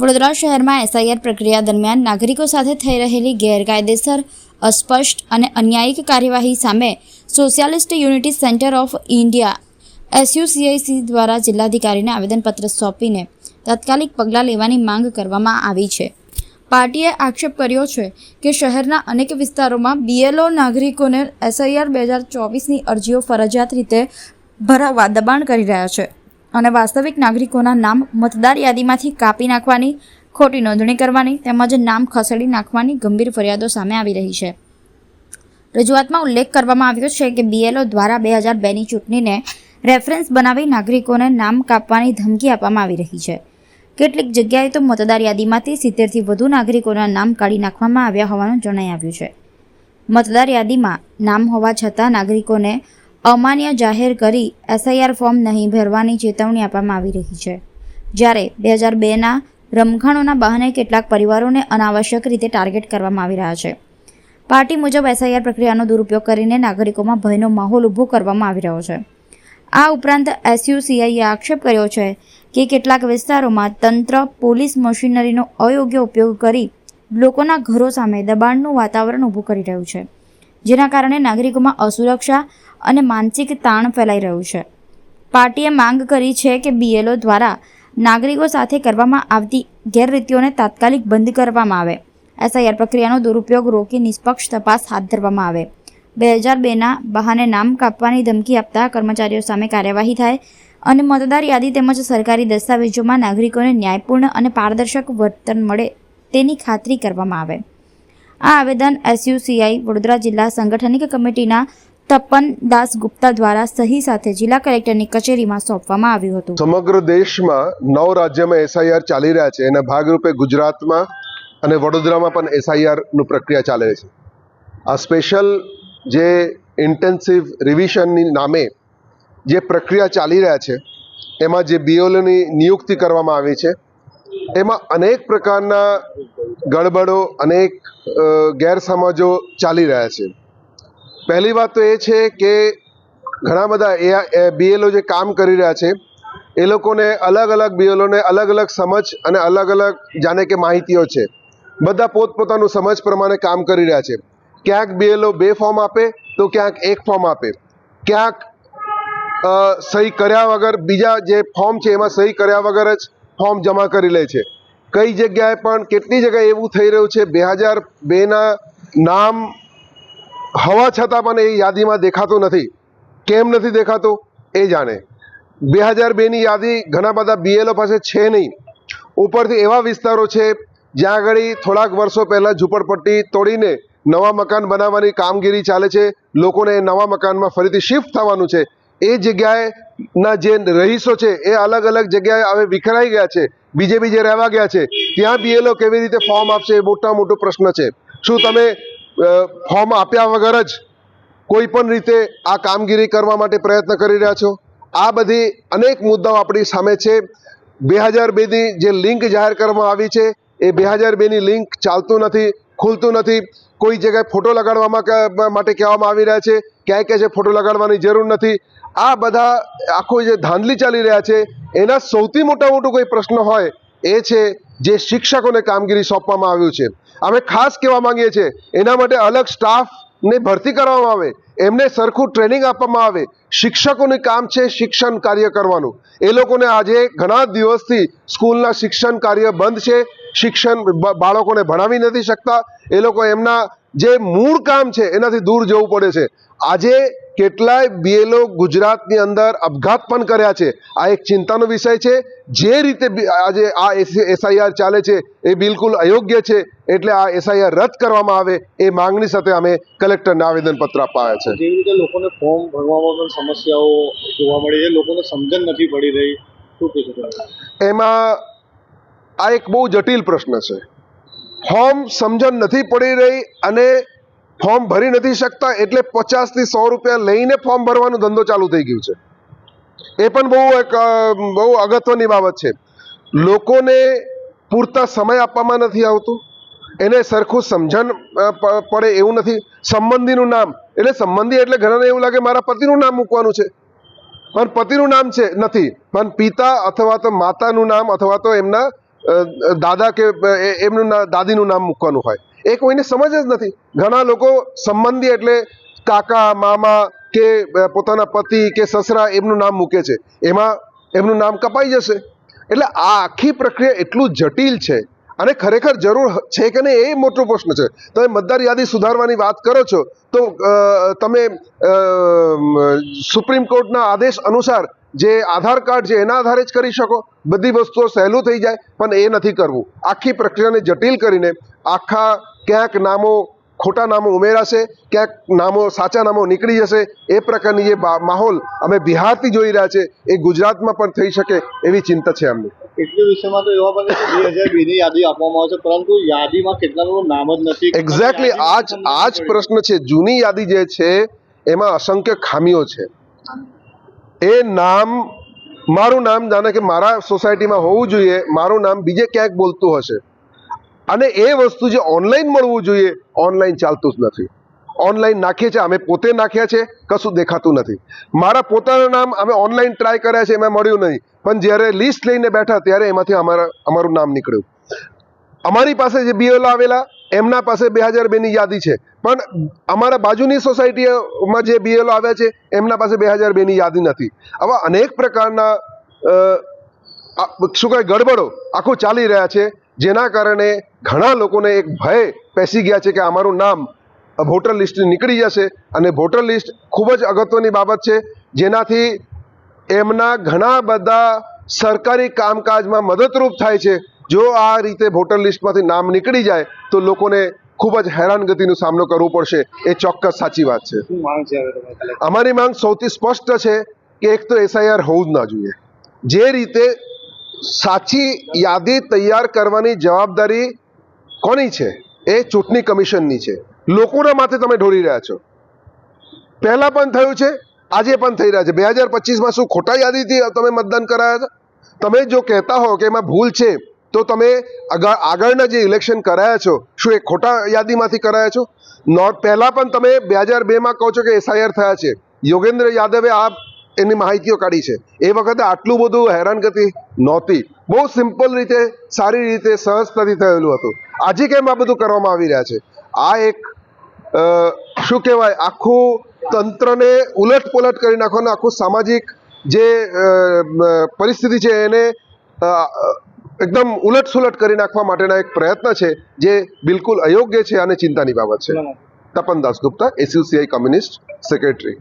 વડોદરા શહેરમાં એસઆઈઆર પ્રક્રિયા દરમિયાન નાગરિકો સાથે થઈ રહેલી ગેરકાયદેસર, અસ્પષ્ટ અને અન્યાયિક કાર્યવાહી સામે socialist unity centre of India, SUCIC દ્વારા જિલ્લાધિકારીને આવેદનપત્ર સોંપીને તાત્કાલિક પગલાં લેવાની માંગ કરવામાં આવી છે. પાર્ટીએ આક્ષેપ કર્યો છે કે શહેરના અનેક વિસ્તારોમાં બીએલઓ નાગરિકોને એસઆઈઆર બે હજાર ચોવીસની અરજીઓ ફરજિયાત રીતે ભરાવવા દબાણ કરી રહ્યા છે. અને વાસ્તવિક નાગરિકોના નામ મતદાર યાદીમાંથી કાપી નાખવાની, ખોટી નોંધણી કરવાની તેમજ નામ ખસેડી નાખવાની ગંભીર ફરિયાદો સામે આવી રહી છે. રજૂઆતમાં ઉલ્લેખ કરવામાં આવ્યો છે કે બીએલઓ દ્વારા બે હજાર બેની ચૂંટણીને રેફરન્સ બનાવી નાગરિકોને નામ કાપવાની ધમકી આપવામાં આવી રહી છે. કેટલીક જગ્યાએ તો મતદાર યાદીમાંથી સિત્તેરથી વધુ નાગરિકોના નામ કાઢી નાખવામાં આવ્યા હોવાનું જણાઈ આવ્યું છે. મતદાર યાદીમાં નામ હોવા છતાં નાગરિકોને અમાન્ય જાહેર કરી એસઆઈઆર ફોર્મ નહીં ભરવાની ચેતવણી આપવામાં આવી રહી છે. જ્યારે બે હજાર બેના રમખાણોના બહાને કેટલાક પરિવારોને અનાવશ્યક રીતે ટાર્ગેટ કરવામાં આવી રહ્યા છે. પાર્ટી મુજબ એસઆઈઆર પ્રક્રિયાનો દુરુપયોગ કરીને નાગરિકોમાં ભયનો માહોલ ઊભો કરવામાં આવી રહ્યો છે. આ ઉપરાંત એસયુસીઆઈએ આક્ષેપ કર્યો છે કે કેટલાક વિસ્તારોમાં તંત્ર, પોલીસ મશીનરીનો અયોગ્ય ઉપયોગ કરી લોકોના ઘરો સામે દબાણનું વાતાવરણ ઊભું કરી રહ્યું છે. જેના કારણે નાગરિકોમાં અસુરક્ષા અને માનસિક તાણ ફેલાઈ રહ્યું છે. પાર્ટીએ માંગ કરી છે કે બીએલઓ દ્વારા નાગરિકો સાથે કરવામાં આવતી ગેરરીતિઓને તાત્કાલિક બંધ કરવામાં આવે. એસઆઈઆર પ્રક્રિયાનો દુરુપયોગ રોકી નિષ્પક્ષ તપાસ હાથ ધરવામાં આવે. બે હજાર બેના બહાને નામ કાપવાની ધમકી આપતા કર્મચારીઓ સામે કાર્યવાહી થાય અને મતદાર યાદી તેમજ સરકારી દસ્તાવેજોમાં નાગરિકોને ન્યાયપૂર્ણ અને પારદર્શક વર્તન મળે તેની ખાતરી કરવામાં આવે. આ આવેદન એસયુસીઆઈ વડોદરા જિલ્લા સંગઠનિક કમિટીના તપન દાસ ગુપ્તા દ્વારા સહી સાથે જિલ્લા કલેક્ટરની કચેરીમાં સોંપવામાં આવ્યું હતું. સમગ્ર દેશમાં નવ રાજ્યમાં એસઆઈઆર ચાલી રહ્યા છે. એના ભાગરૂપે ગુજરાતમાં અને વડોદરામાં પણ એસઆઈઆરનું પ્રક્રિયા ચાલે છે. આ સ્પેશિયલ જે ઇન્ટેન્સિવ રિવિઝનની નામે જે પ્રક્રિયા ચાલી રહ્યા છે, એમાં જે બીઓલોની નિયુક્તિ કરવામાં આવી છે, એમાં અનેક પ્રકારના ગડબડો અનેક ગેરસમજો ચાલી રહ્યા છે. પહેલી વાત તો એ છે કે ઘણા બધા એ, બીએલઓ જે કામ કરી રહ્યા છે, એ લોકોને અલગ અલગ બીએલઓને અલગ અલગ સમજ અને અલગ અલગ જાણે કે માહિતીઓ છે. બધા પોતપોતાનું સમજ પ્રમાણે કામ કરી રહ્યા છે. ક્યાંક બીએલઓ બે ફોર્મ આપે તો ક્યાંક એક ફોર્મ આપે. ક્યાંક સહી કર્યા વગર બીજા જે ફોર્મ છે એમાં સહી કર્યા વગર જ ફોર્મ જમા કરી લે છે. કઈ જગ્યાએ પણ કેટલી જગ્યાએ એવું થઈ રહ્યું છે? બે હજાર બેના નામ હોવા છતાં પણ એ યાદીમાં દેખાતું નથી. કેમ નથી દેખાતું? એ જાણે. બે હજાર બેની યાદી ઘણા બધા બીએલઓ પાસે છે નહીં. ઉપરથી એવા વિસ્તારો છે જ્યાં આગળ થોડાક વર્ષો પહેલાં ઝૂંપડપટ્ટી તોડીને નવા મકાન બનાવવાની કામગીરી ચાલે છે. લોકોને નવા મકાનમાં ફરીથી શિફ્ટ થવાનું છે. એ જગ્યાએ ના જે રહીશો છે એ અલગ અલગ જગ્યાએ હવે વિખરાઈ ગયા છે. બીજે બીજે રહેવા ગયા છે, ત્યાં બીએલઓ કેવી રીતે ફોર્મ આપશે એ મોટા મોટો પ્રશ્ન છે. શું તમે ફોર્મ આપ્યા વગર જ કોઈ પણ રીતે આ કામગીરી કરવા માટે પ્રયત્ન કરી રહ્યા છો? આ બધી અનેક મુદ્દાઓ આપણી સામે છે. બે હજાર બેની જે લિંક જાહેર કરવામાં આવી છે, એ બે હજાર બેની લિંક ચાલતું નથી, ખુલતું નથી. કોઈ જગ્યાએ ફોટો લગાડવામાં માટે કહેવામાં આવી રહ્યા છે. ક્યાંય કહે છે ફોટો લગાડવાની જરૂર નથી. આ બધા આખો જે ધાંધલી ચાલી રહ્યા છે, એના સૌથી મોટા મોટો કોઈ પ્રશ્ન હોય એ છે જે શિક્ષકોને કામગીરી સોંપવામાં આવ્યું છે. અમે ખાસ કહેવા માંગીએ છીએ, એના માટે અલગ સ્ટાફને ભરતી કરવામાં આવે, એમને સરખું ટ્રેનિંગ આપવામાં આવે. શિક્ષકોનું કામ છે શિક્ષણ કાર્ય કરવાનું. એ લોકોને આજે ઘણા દિવસથી સ્કૂલના શિક્ષણ કાર્ય બંધ છે શિક્ષણ બાળકોને ભણાવી નથી શકતા. એ લોકો એમના જે મૂળ કામ છે એનાથી દૂર જવું પડે છે. આજે કેટલાય બીએલઓ ગુજરાતની અંદર આપઘાત પણ કર્યા છે. આ એક ચિંતાનો વિષય છે. જે રીતે આજે આ એસઆઈઆર ચાલે છે એ બિલકુલ અયોગ્ય છે. એટલે આ એસઆઈઆર રદ કરવામાં આવે એ માંગણી સાથે અમે કલેક્ટરને આવેદનપત્ર અપાયા છે. જેવી રીતે લોકોને ફોર્મ ભરવામાં પણ સમસ્યાઓ જોવા મળી છે. લોકોને સમજણ નથી પડી રહી. એમાં આ એક બહુ જટિલ પ્રશ્ન છે. ફોર્મ સમજણ નથી પડી રહી અને ફોર્મ ભરી નથી શકતા એટલે પચાસથી સો રૂપિયા લઈને ફોર્મ ભરવાનો ધંધો ચાલુ થઈ ગયું છે. એ પણ બહુ એક બહુ અગત્યની બાબત છે. લોકોને પૂરતા સમય આપવામાં નથી આવતું. એને સરખું સમજણ પડે એવું નથી. સંબંધીનું નામ, એટલે સંબંધી એટલે ઘણાને એવું લાગે મારા પતિનું નામ મૂકવાનું છે. પણ પતિનું નામ છે, નથી. પણ પિતા અથવા તો માતાનું નામ અથવા તો એમના દાદા કે એમનું દાદીનું નામ મૂકવાનું હોય. એ કોઈને સમજ જ નથી. ઘણા લોકો સંબંધી એટલે કાકા, મામા કે પોતાના પતિ કે સસરા એમનું નામ મૂકે છે. એમાં એમનું નામ કપાઈ જશે. એટલે આ આખી પ્રક્રિયા એટલું જટિલ છે અને ખરેખર જરૂર છે કે નહીં એ મોટો પ્રશ્ન છે. તમે મતદાર યાદી સુધારવાની વાત કરો છો, તો તમે સુપ્રીમ કોર્ટના આદેશ અનુસાર જે આધાર કાર્ડ છે એના આધારે જ કરી શકો. બધી વસ્તુઓ સહેલું થઈ જાય પણ એ નથી કરવું. આખી પ્રક્રિયાને જટિલ કરીને આખા ક્યાંક નામો ખોટા નામો ઉમેરાશે ક્યાંક નામો સાચા નામો નીકળી જશે. એ પ્રકારની જે માહોલ અમે બિહારથી જોઈ રહ્યા છે એ ગુજરાતમાં પણ થઈ શકે એવી ચિંતા છે અમને. એટલા વિષયમાં તો એવા બને છે બે હજાર બે યાદી આપવામાં આવે છે પરંતુ યાદીમાં કેટલાનું નામ જ નથી. એક્ઝેક્ટલી આજ આ જ પ્રશ્ન છે જૂની યાદી જે છે એમાં અસંખ્ય ખામીઓ છે. એ નામ, મારું નામ જાણે કે મારા સોસાયટીમાં હોવું જોઈએ, મારું નામ બીજે ક્યાંક બોલતું હશે. અને એ વસ્તુ જે ઓનલાઈન મળવું જોઈએ, ઓનલાઈન ચાલતું જ નથી. ઓનલાઈન નાખીએ છીએ, અમે પોતે નાખ્યા છે, કશું દેખાતું નથી. મારા પોતાના નામ અમે ઓનલાઈન ટ્રાય કર્યા છે, એમાં મળ્યું નહીં. પણ જ્યારે લિસ્ટ લઈને બેઠા, ત્યારે એમાંથી અમારા અમારું નામ નીકળ્યું. અમારી પાસે જે બીએલ આવેલા એમના પાસે બે હજાર બેની યાદી છે. પણ અમારા બાજુની સોસાયટીમાં જે બીએલઓ આવ્યા છે, એમના પાસે બે હજાર બેની યાદી નથી. આવા અનેક પ્રકારના શું કહે ગડબડો આખું ચાલી રહ્યા છે, જેના કારણે ઘણા લોકોને એક ભય પેસી ગયા છે કે અમારું નામ વોટર લિસ્ટ નીકળી જશે. અને વોટર લિસ્ટ ખૂબ જ અગત્યની બાબત છે, જેનાથી એમના ઘણા બધા સરકારી કામકાજમાં મદદરૂપ થાય છે. જો આ રીતે વોટર લિસ્ટમાંથી નામ નીકળી જાય તો લોકોને ખૂબ જ હેરાનગતિનો સામનો કરવો પડશે. એ ચોક્કસ સાચી વાત છે? અમારી માંગ સૌથી સ્પષ્ટ છે કે એક તો એસઆઈઆર હોવું જ ના જોઈએ. જે રીતે સાચી યાદી તૈયાર કરવાની જવાબદારી કોની છે? એ ચૂંટણી કમિશનની છે. લોકોના માથે તમે ઢોળી રહ્યા છો. પહેલાં પણ થયું છે આજે પણ થઈ રહ્યા છે. બે હજાર પચીસમાં શું ખોટા યાદીથી તમે મતદાન કરાયા હતા? તમે જો કહેતા હો કે એમાં ભૂલ છે તો તમે આગળ આગળના જે ઇલેક્શન કરાયા છો, શું એ ખોટા યાદીમાંથી કરાયા છો? નોટ પહેલાં પણ તમે બે હજાર બેમાં કહો છો કે એસઆઈઆર થયા છે. યોગેન્દ્ર યાદવે આ એની માહિતીઓ કાઢી છે. એ વખતે આટલું બધું હેરાનગતિ નહોતી. બહુ સિમ્પલ રીતે, સારી રીતે, સહજતાથી થયેલું હતું. આજે કેમ આ બધું કરવામાં આવી રહ્યા છે? આ એક શું કહેવાય, આખું તંત્રને ઉલટ પુલટ કરી નાખવાનું આખું સામાજિક જે પરિસ્થિતિ છે એને એકદમ ઉલટસુલટ કરી નાખવા માટેના એક પ્રયત્ન છે જે બિલકુલ અયોગ્ય છે અને ચિંતાની બાબત છે. Tapan Dasgupta SUCI communist secretary